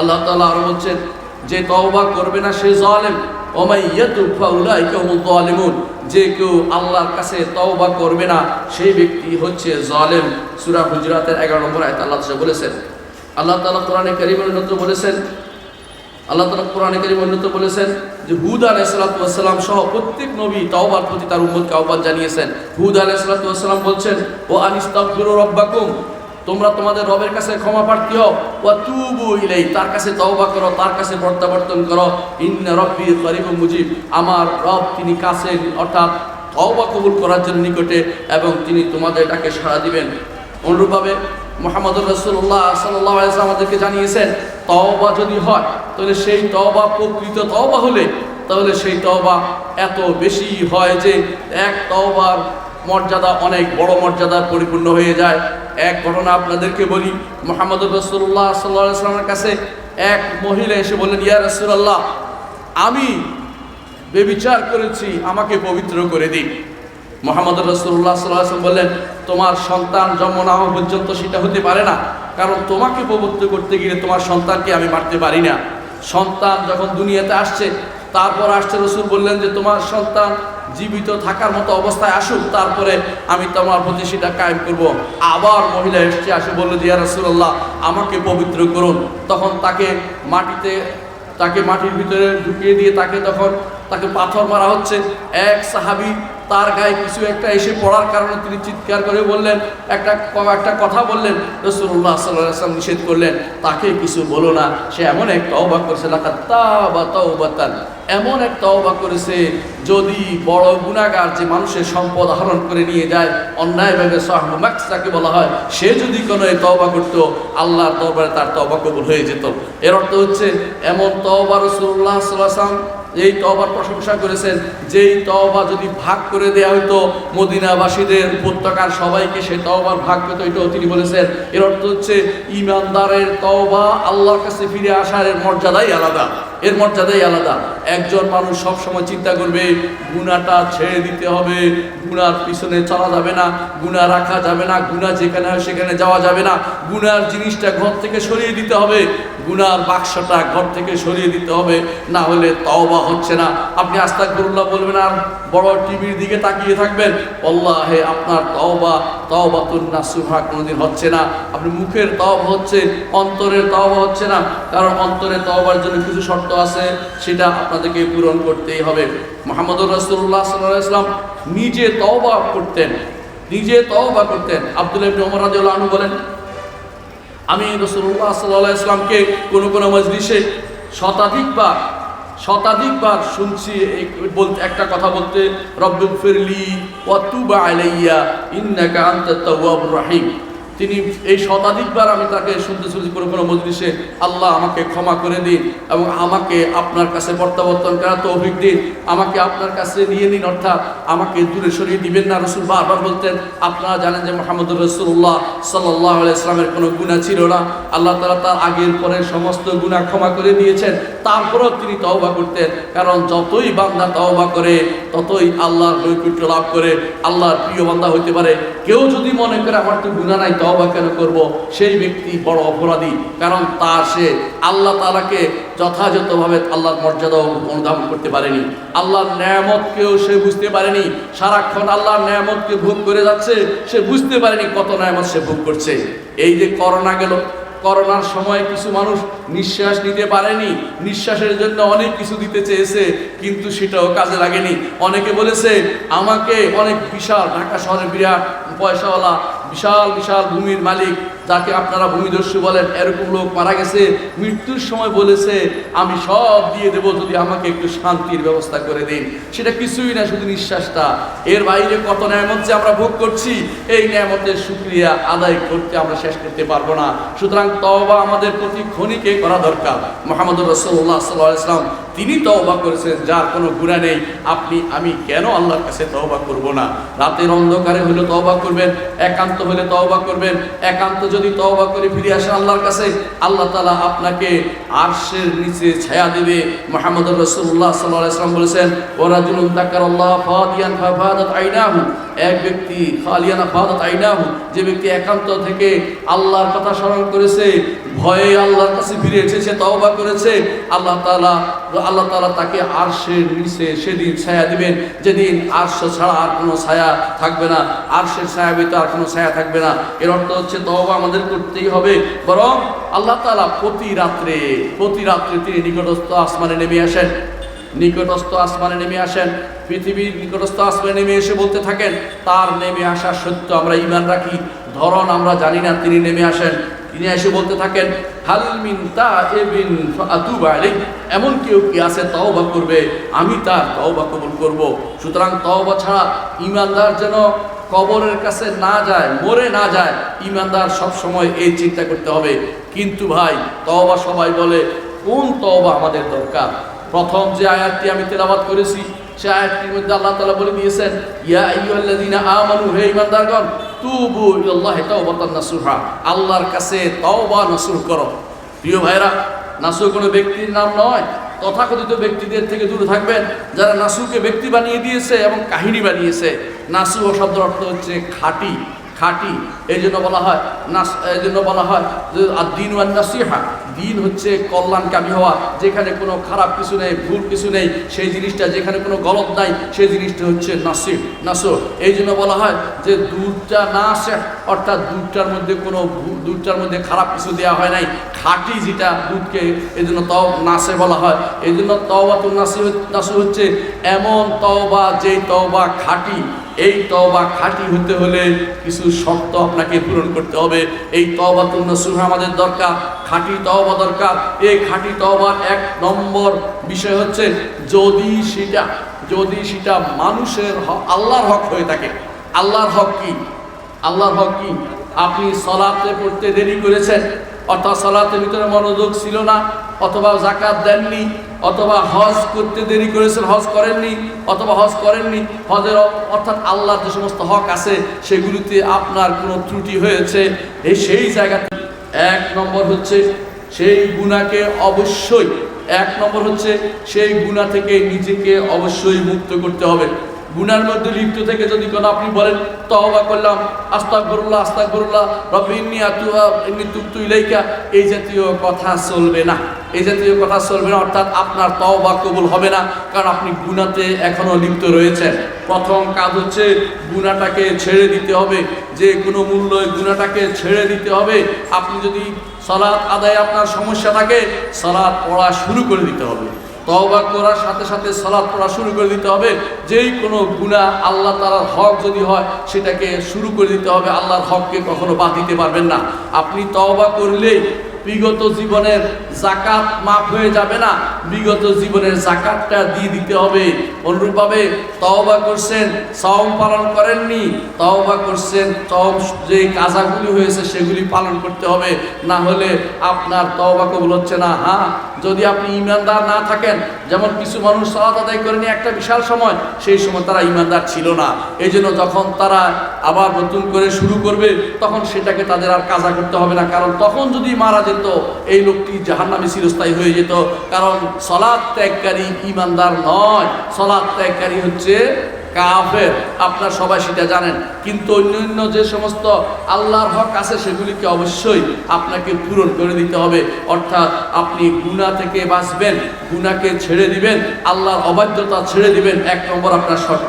আল্লাহ তাআলা আরও বলছেন, যে তওবা করবে না সে জালেম যে কেউ আল্লাহর কাছে তওবা করবে না, সেই ব্যক্তি হচ্ছে জালেম। সূরা হুজরাতের 11 নম্বর আয়াত আল্লাহ বলেছেন, আল্লাহ তাআলা কোরআনে কারীমের মধ্যে বলেছেন, আল্লাহ তালা কোরআনে কারিম উন্নত বলেছেন যে হুদ আলাইসালাতাম সহ প্রত্যেক নবী তাওবার প্রতি তার উম্মতকে আহ্বান জানিয়েছেন। হুদ আলাইসালাতাম বলছেন ও আনিস্তাগফিরু রব্বাকুম। তোমরা তোমাদের রবের কাছে ক্ষমা প্রার্থী হও। ও তুবু ইলাই তার কাছে তওবা করো, তার কাছে প্রত্যাবর্তন করো। ইন্না রব্বি করিব মুজিব, আমার রব তিনি কাছেন অর্থাৎ তওবা কবুল করার জন্য নিকটে, এবং তিনি তোমাদের ডাকে সাড়া দিবেন। অনুরূপভাবে মোহাম্মদ রসুল্লাহ সাল্লাহ আমাদেরকে জানিয়েছেন, তওবা যদি হয়, তাহলে সেই তওবা, প্রকৃত তওবা হলে, তাহলে সেই তওবা এত বেশি হয় যে, এক তওবার মর্যাদা অনেক বড় মর্যাদা পরিপূর্ণ হয়ে যায়। এক ঘটনা আপনাদেরকে বলি মোহাম্মদ রসুল্লাহ সাল্লাহ আসলামের কাছে এক মহিলা এসে বললেন, ইয়া রসুল্লাহ আমি বেবিচার করেছি, আমাকে পবিত্র করে দিন। মোহাম্মদ রসুল্লাহ সাল্লাম বললেন, তোমার সন্তান জন্ম না হওয়া পর্যন্ত সেটা হতে পারে না, কারণ তোমাকে পবিত্র করতে গিয়ে তোমার সন্তানকে আমি মারতে পারি না। সন্তান যখন দুনিয়াতে আসছে, তারপর আসছে রসুল বললেন যে, তোমার সন্তান জীবিত থাকার মতো অবস্থায় আসুক, তারপরে আমি তোমার প্রতি সেটা কায়েম করব। আবার মহিলা এসছে, আসে বলল যে রসুল্লাহ আমাকে পবিত্র করুন। তখন তাকে মাটিতে, তাকে মাটির ভিতরে ঢুকিয়ে দিয়ে তাকে তখন, তাকে পাথর মারা হচ্ছে। এক সাহাবি তার গায়ে কিছু একটা এসে পড়ার কারণে তিনি চিৎকার করে বললেন, একটা একটা কথা বললেন। রসুল্লাহ সাল্লাম নিষেধ করলেন, তাকে কিছু বলো না, সে এমন এক তওবা করেছে তাওবাতান। এমন এক তওবা করেছে, যদি বড় গুণাগার যে মানুষের সম্পদ আহরণ করে নিয়ে যায় অন্যায়ভাবে সাহমাক্স যাকে বলা হয়, সে যদি কোনো এই তওবা করতো, আল্লাহর দরবারে তার তওবা কবুল হয়ে যেত। এর অর্থ হচ্ছে, এমন তওবা রসুল্লাহ সাল্লাম এই তওবার প্রশংসা করেছেন, যেই তওবা যদি ভাগ করে দেয়া হতো মদিনাবাসীদের উপত্যকার সবাইকে সেই তওবার ভাগ পেত এটাও তিনি বলেছেন, এর অর্থ হচ্ছে, ইমানদারের তওবা আল্লাহর কাছে ফিরে আসার মর্যাদাই আলাদা। এর মর্যাদাই আলাদা। একজন মানুষ সব সময় চিন্তা করবে গুণাটা ছেড়ে দিতে হবে গুণার পিছনে চলা যাবে না গুণা রাখা যাবে না গুণা যেখানে হয় সেখানে যাওয়া যাবে না গুণার জিনিসটা ঘর থেকে সরিয়ে দিতে হবে। গুনার বাক্সটা ঘর থেকে সরিয়ে দিতে হবে, না হলে তওবা হচ্ছে না। আপনি আস্তাক গরুল্লাহ বলবেন আর বড় টিভির দিকে তাকিয়ে থাকবেন। হে আপনার তওবা, তওবাতুন নাসুহা কোনোদিন হচ্ছে না। আপনি মুখের তওবা হচ্ছে, অন্তরের তওবা হচ্ছে না। কারণ অন্তরের তওবার জন্য কিছু শর্ত আছে, সেটা আপনাদেরকে পূরণ করতেই হবে। মোহাম্মদ রসুল্লাহ সাল্লাহ ইসলাম নিজে তওবা করতেন, নিজে তওবা করতেন। আব্দুল ইবনে ওমর রাদিয়াল্লাহু বলেন আমি রসুল্লাহ সাল্লাহ ইসলামকে কোনো কোনো মজলিসে শতাধিকবার শতাধিকবার শুনছি বলতে, একটা কথা বলতে রব্বুল ফিরলি ওয়াতুবা আলাইয়া, ইন্নাকা আন্তাত তাওয়াবুর রহিম। তিনি এই শতাধিকবার আমি তাকে শুনতে শুনছি কোনো কোনো মজলিসে, আল্লাহ আমাকে ক্ষমা করে দিন এবং আমাকে আপনার কাছে প্রত্যাবর্তন করা তৌফিক দিন। আমাকে আপনার কাছে নিয়ে নিন, অর্থাৎ আমাকে দূরে সরিয়ে দিবেন না। রসুল বারবার বলতেন, আপনারা জানেন যে মোহাম্মদ রসুল্লাহ সাল্লাহ ইসলামের কোনো গুণা ছিল না। আল্লাহ তালা তার আগের পরে সমস্ত গুণা ক্ষমা করে দিয়েছেন। তারপরেও তিনি তওবা করতেন, কারণ যতই বান্দা তওবা করে, ততই আল্লাহর নৈকুট্য লাভ করে। আল্লাহর প্রিয় বান্দা হইতে পারে। কেউ যদি মনে করে, আমার তো গুণা নাই তওবা কেন করব? সেই ব্যক্তি বড় অপরাধী, কারণ তার সে আল্লাহ তালাকে যথাযথভাবে আল্লাহর মর্যাদা অনুধাবন করতে পারেনি। আল্লাহর ন্যায়ামতকেও সে বুঝতে পারেনি। সারাক্ষণ আল্লাহর ন্যায়ামতকে ভোগ করে যাচ্ছে, সে বুঝতে পারেনি কত ন্যায়ামত সে ভোগ করছে। এই যে করোনা গেল, করোনার সময় কিছু মানুষ নিঃশ্বাস নিতে পারেনি, নিঃশ্বাসের জন্য অনেক কিছু দিতে চেয়েছে, কিন্তু সেটাও কাজে লাগেনি। অনেকে বলেছে, আমাকে অনেক বিশাল ঢাকা শহরের বিরাট পয়সাওয়ালা বিশাল বিশাল ভূমির মালিক, যাকে আপনারা ভূমিদস্যু বলেন, এরকম লোক মারা গেছে, মৃত্যুর সময় বলেছে, আমি সব দিয়ে দেবো, যদি আমাকে একটু শান্তির ব্যবস্থা করে দিন। সেটা কিছুই না, শুধু নিঃশ্বাসটা। এর বাইরে কত ন্যায়ামত যে আমরা ভোগ করছি, এই ন্যায়ামতের সুক্রিয়া আদায় করতে আমরা শেষ করতে পারব না। সুতরাং তবা আমাদের প্রতি ক্ষণিকে করা দরকার। মোহাম্মদ রসুল্লাহ সাল্লাহ ইসলাম তিনি তওবা করেছেন, যার কোনো গুণা নেই। আপনি, আমি কেন আল্লাহর কাছে তওবা করব না? রাতের অন্ধকারে হলে তওবা করবেন, একান্ত হলে তওবা করবেন। একান্ত যদি তওবা করে ফিরে আসেন আল্লাহর কাছে, আল্লাহ তালা আপনাকে আর্শের নিচে ছায়া দেবে। মোহাম্মদ রসুল্লাহ সাল্লাহ বলেছেন ওরা জুলুম তাকার আল্লাহ ফাদিয়ান আইনাহু। এক ব্যক্তি, খালিয়ানা ফাদাত যে ব্যক্তি একান্ত থেকে আল্লাহর কথা স্মরণ করেছে, ভয়ে আল্লাহর কাছে ফিরে এসেছে, তওবা করেছে, আল্লাহ তাআলা আল্লাহ তাআলা তাকে আরশের নিচে সেদিন ছায়া দিবেন। যেদিন আরশ ছাড়া আর কোনো ছায়া থাকবে না, আরশের ছায়া ব্যতীত আর কোনো ছায়া থাকবে না। এর অর্থ হচ্ছে তওবা আমাদের করতেই হবে। বরং আল্লাহ তাআলা প্রতি রাত্রে প্রতি রাত্রে তিনি নিকটস্থ আসমানে নেমে আসেন। নিকটস্থ আসমানে নেমে আসেন। পৃথিবীর নিকটস্থ আসমানে নেমে এসে বলতে থাকেন, তার নেমে আসা সত্য আমরা ইমান রাখি ধরন আমরা জানি না। তিনি নেমে আসেন। তিনি এসে বলতে থাকেন হালমিন তা এবিন এমন কেউ কি আছে তওবা করবে? আমি তার তওবা কবুল করব। সুতরাং তওবা ছাড়া ইমানদার যেন কবরের কাছে না যায়, মরে না যায় ইমানদার সব সময় এই চিন্তা করতে হবে। কিন্তু ভাই, তওবা সবাই বলে, কোন তওবা আমাদের দরকার? প্রথম যে আয়াতটি আমি তেলাবাদ করেছি, সে আয়াতটির মধ্যে আল্লাহ তাআলা বলে দিয়েছেন, ইয়া আইয়ুহাল্লাযীনা আমানু, হে ঈমানদারগণ, তুবু ইলাল্লাহি তাওবাতান নাসুহা। আল্লাহর কাছে তওবা নসুহ করো। প্রিয় ভাইরা নাসুহ কোনো ব্যক্তির নাম নয়, তথাকথিত ব্যক্তিদের থেকে দূরে থাকবেন, যারা নাসুকে ব্যক্তি বানিয়ে দিয়েছে এবং কাহিনী বানিয়েছে। নাসু শব্দের অর্থ হচ্ছে খাঁটি। খাঁটি। এই জন্য বলা হয় নাস, এই জন্য বলা হয় আর দিন ওয়ান নাসিহা দিন হচ্ছে কল্যাণকামী হওয়া, যেখানে কোনো খারাপ কিছু নেই, ভুল কিছু নেই, সেই জিনিসটা যেখানে কোনো গলত নাই, সেই জিনিসটা হচ্ছে নাসিহ নাসো এই জন্য বলা হয় যে দুধটা না আসে অর্থাৎ দুধটার মধ্যে কোনো দুধটার মধ্যে খারাপ কিছু দেওয়া হয় নাই, খাঁটি যেটা দুধকে এই জন্য তও নাসে বলা হয়। এই জন্য তওবা তো নাসি নাসু হচ্ছে এমন তওবা যেই তওবা খাঁটি এই তওবা খাঁটি হতে হলে কিছু শর্ত আপনাকে পূরণ করতে হবে। এই তওবা তুন্নসুহ আমাদের দরকার, খাঁটি তওবা দরকার। এই খাঁটি তওবার এক নম্বর বিষয় হচ্ছে যদি সেটা যদি সেটা মানুষের হক, আল্লাহর হক হয়ে থাকে। আল্লাহর হক কি? আল্লাহর হক কি? আপনি সলাতে পড়তে দেরি করেছেন, অর্থাৎ সলাতের ভিতরে মনোযোগ ছিল না, অথবা জাকাত দেননি অথবা হজ করতে দেরি করেছেন, হজ করেননি, অথবা হজ করেননি, হজের অর্থাৎ আল্লাহর যে সমস্ত হক আছে, সেগুলিতে আপনার কোনো ত্রুটি হয়েছে এই সেই জায়গাতে এক নম্বর হচ্ছে সেই গুণাকে অবশ্যই, এক নম্বর হচ্ছে সেই গুণা থেকে নিজেকে অবশ্যই মুক্ত করতে হবে। গুনার মধ্যে লিপ্ত থেকে যদি কোনো আপনি বলেন তহবা করলাম আস্তাক করুল্লাহ আস্তাক করুল্লাহ রবি ইন্নি আতুয়া ইন্নি তুপ্তু ইলাইকা, এই জাতীয় কথা চলবে না। এই জাতীয় কথা চলবে না, অর্থাৎ আপনার তওবা কবুল হবে না, কারণ আপনি গুনাতে এখনও লিপ্ত রয়েছেন। প্রথম কাজ হচ্ছে গুনাটাকে ছেড়ে দিতে হবে। যে কোনো মূল্য গুনাটাকে ছেড়ে দিতে হবে। আপনি যদি সলাৎ আদায়ে আপনার সমস্যা থাকে সলাৎ পড়া শুরু করে দিতে হবে। তওবা করার সাথে সাথে সালাদ পড়া শুরু করে দিতে হবে। যেই কোনো গুণা আল্লাহ তালার হক যদি হয়, সেটাকে শুরু করে দিতে হবে। আল্লাহর হককে কখনো বাদ দিতে পারবেন না। আপনি তওবা করলেই বিগত জীবনের জাকাত মাফ হয়ে যাবে না। বিগত জীবনের জাকাতটা দিয়ে দিতে হবে। অনুরূপভাবে তওবা করছেন সম পালন করেননি। তওবা করছেন তম যে কাজাগুলি হয়েছে সেগুলি পালন করতে হবে। না হলে আপনার তওবা কবুল হচ্ছে না। হ্যাঁ যদি আপনি ইমানদার না থাকেন, যেমন কিছু মানুষ সালাত আদায় করেনি একটা বিশাল সময়, সেই সময় তারা ইমানদার ছিল না। এই জন্য যখন তারা আবার নতুন করে শুরু করবে, তখন সেটাকে তাদের আর কাজা করতে হবে না। কারণ তখন যদি মারা যেত এই লোকটি জাহান্নামে চিরস্থায়ী হয়ে যেত। কারণ সলাদ ত্যাগকারী ইমানদার নয়। সলাদ ত্যাগকারী হচ্ছে কাফের। আপনার সবাই সেটা জানেন। কিন্তু অন্যান্য যে সমস্ত আল্লাহর হক আছে সেগুলিকে অবশ্যই আপনাকে পূরণ করে দিতে হবে। অর্থাৎ আপনি গুণা থেকে বাঁচবেন গুণাকে ছেড়ে দিবেন, আল্লাহর অবাধ্যতা ছেড়ে দিবেন। এক নম্বর আপনার শর্ত।